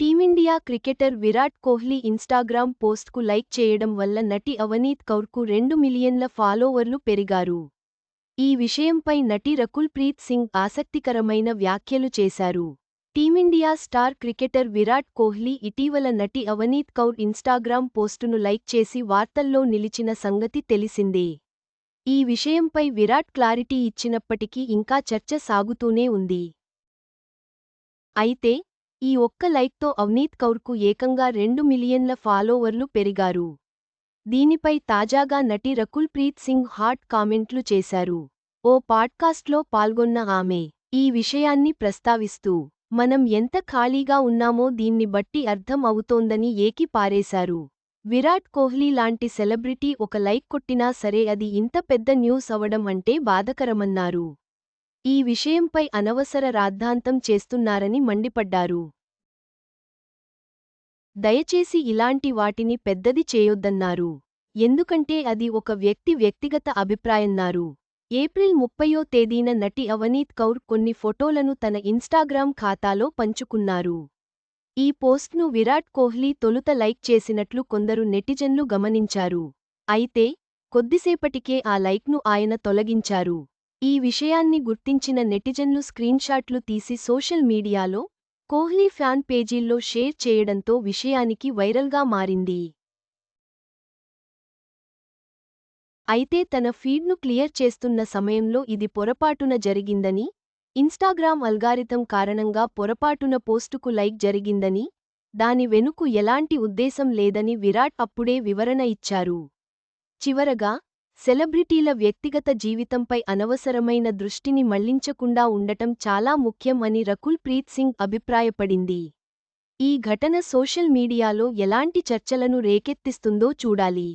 Team India cricketer Virat Kohli Instagram పోస్ట్కు like చేయడం వల్ల నటి అవనీత్ కౌర్కు రెండు మిలియన్ల ఫాలోవర్లు పెరిగారు. ఈ విషయంపై నటి రకుల్ ప్రీత్ సింగ్ ఆసక్తికరమైన వ్యాఖ్యలు చేశారు. Team India star cricketer Virat Kohli ఇటీవల నటి అవనీత్ కౌర్ ఇన్స్టాగ్రామ్ పోస్టును లైక్ చేసి వార్తల్లో నిలిచిన సంగతి తెలిసిందే. ఈ విషయంపై విరాట్ క్లారిటీ ఇచ్చినప్పటికీ ఇంకా చర్చ సాగుతూనే ఉంది. అయితే ఈ ఒక్క లైక్తో అవనీత్ కౌర్కు ఏకంగా రెండు మిలియన్ల ఫాలోవర్లు పెరిగారు. దీనిపై తాజాగా నటి రకుల్ ప్రీత్ సింగ్ హాట్ కామెంట్లు చేశారు. ఓ పాడ్కాస్ట్లో పాల్గొన్న ఆమె ఈ విషయాన్ని ప్రస్తావిస్తూ మనం ఎంత ఖాళీగా ఉన్నామో దీన్ని బట్టి అర్థం అవుతోందని ఏకి పారేశారు. విరాట్ కోహ్లీ లాంటి సెలబ్రిటీ ఒక లైక్ కొట్టినా సరే అది ఇంత పెద్ద న్యూస్ అవడం అంటే బాధకరమన్నారు. ఈ విషయంపై అనవసర రాద్ధాంతం చేస్తున్నారని మండిపడ్డారు. దయచేసి ఇలాంటి వాటిని పెద్దది చేయొద్దన్నారు. ఎందుకంటే అది ఒక వ్యక్తి వ్యక్తిగత అభిప్రాయన్నారు. ఏప్రిల్ ముప్పయో తేదీన నటి అవనీత్ కౌర్ కొన్ని ఫోటోలను తన ఇన్స్టాగ్రామ్ ఖాతాలో పంచుకున్నారు. ఈ పోస్ట్ను విరాట్ కోహ్లీ తొలుత లైక్ చేసినట్లు కొందరు నెటిజన్లు గమనించారు. అయితే కొద్దిసేపటికే ఆ లైక్ను ఆయన తొలగించారు. ఈ విషయాన్ని గుర్తించిన నెటిజన్లు స్క్రీన్షాట్లు తీసి సోషల్ మీడియాలో కోహ్లీ ఫ్యాన్ పేజీల్లో షేర్ చేయడంతో విషయానికి వైరల్గా మారింది. అయితే తన ఫీడ్ను క్లియర్ చేస్తున్న సమయంలో ఇది పొరపాటున జరిగిందని ఇన్స్టాగ్రామ్ అల్గారిథం కారణంగా పొరపాటున పోస్టుకు లైక్ జరిగిందని దాని వెనుకు ఎలాంటి ఉద్దేశం లేదని విరాట్ అప్పుడే వివరణ ఇచ్చారు. చివరగా సెలబ్రిటీల వ్యక్తిగత జీవితంపై అనవసరమైన దృష్టిని మళ్ళించకుండా ఉండటం చాలా ముఖ్యం అని రకుల్ ప్రీత్ సింగ్ అభిప్రాయపడింది. ఈ ఘటన సోషల్ మీడియాలో ఎలాంటి చర్చలను రేకెత్తిస్తుందో చూడాలి.